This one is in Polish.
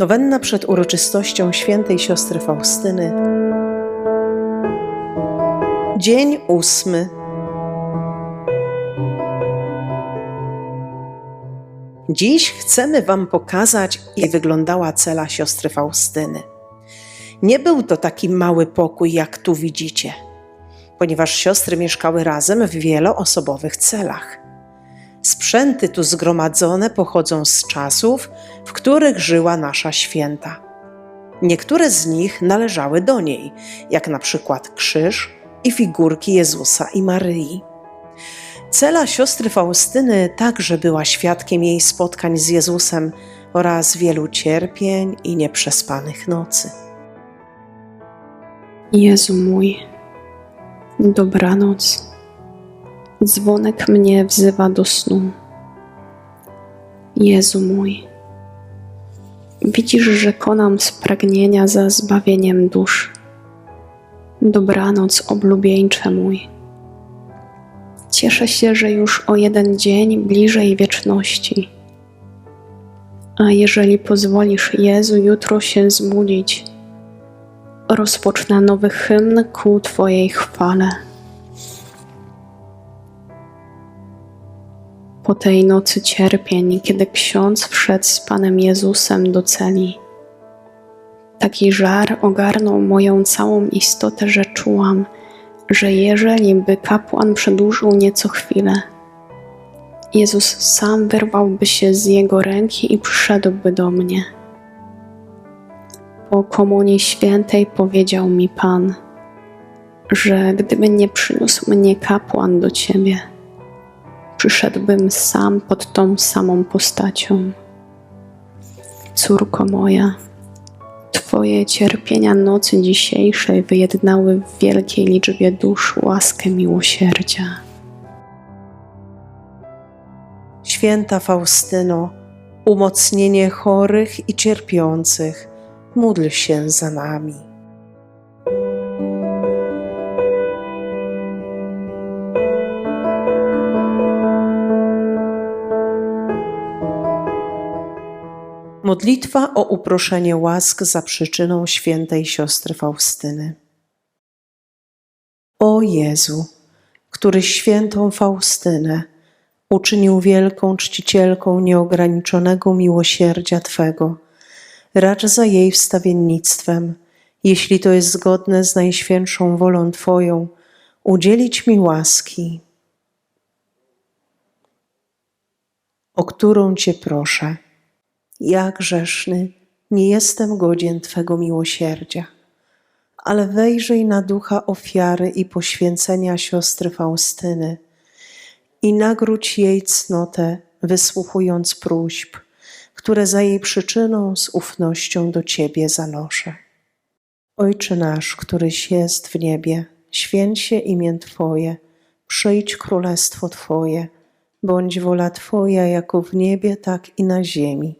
Nowenna przed uroczystością świętej siostry Faustyny. Dzień ósmy. Dziś chcemy Wam pokazać, jak wyglądała cela siostry Faustyny. Nie był to taki mały pokój, jak tu widzicie, ponieważ siostry mieszkały razem w wieloosobowych celach. Sprzęty tu zgromadzone pochodzą z czasów, w których żyła nasza święta. Niektóre z nich należały do niej, jak na przykład krzyż i figurki Jezusa i Maryi. Cela siostry Faustyny także była świadkiem jej spotkań z Jezusem oraz wielu cierpień i nieprzespanych nocy. Jezu mój, dobranoc. Dzwonek mnie wzywa do snu. Jezu mój, widzisz, że konam z pragnienia za zbawieniem dusz. Dobranoc, oblubieńcze mój. Cieszę się, że już o jeden dzień bliżej wieczności. A jeżeli pozwolisz, Jezu, jutro się zbudzić, rozpocznę nowy hymn ku Twojej chwale. Po tej nocy cierpień, kiedy ksiądz wszedł z Panem Jezusem do celi, taki żar ogarnął moją całą istotę, że czułam, że jeżeli by kapłan przedłużył nieco chwilę, Jezus sam wyrwałby się z jego ręki i przyszedłby do mnie. Po komunii świętej powiedział mi Pan, że gdyby nie przyniósł mnie kapłan do Ciebie, przyszedłbym sam pod tą samą postacią. Córko moja, Twoje cierpienia nocy dzisiejszej wyjednały w wielkiej liczbie dusz łaskę miłosierdzia. Święta Faustyno, umocnienie chorych i cierpiących, módl się za nami. Modlitwa o uproszenie łask za przyczyną świętej siostry Faustyny. O Jezu, który świętą Faustynę uczynił wielką czcicielką nieograniczonego miłosierdzia Twego, racz za jej wstawiennictwem, jeśli to jest zgodne z najświętszą wolą Twoją, udzielić mi łaski, o którą Cię proszę. Ja grzeszny nie jestem godzien Twego miłosierdzia, ale wejrzyj na ducha ofiary i poświęcenia siostry Faustyny i nagródź jej cnotę, wysłuchując próśb, które za jej przyczyną z ufnością do Ciebie zanoszę. Ojcze nasz, któryś jest w niebie, święć się imię Twoje, przyjdź królestwo Twoje, bądź wola Twoja jako w niebie, tak i na ziemi.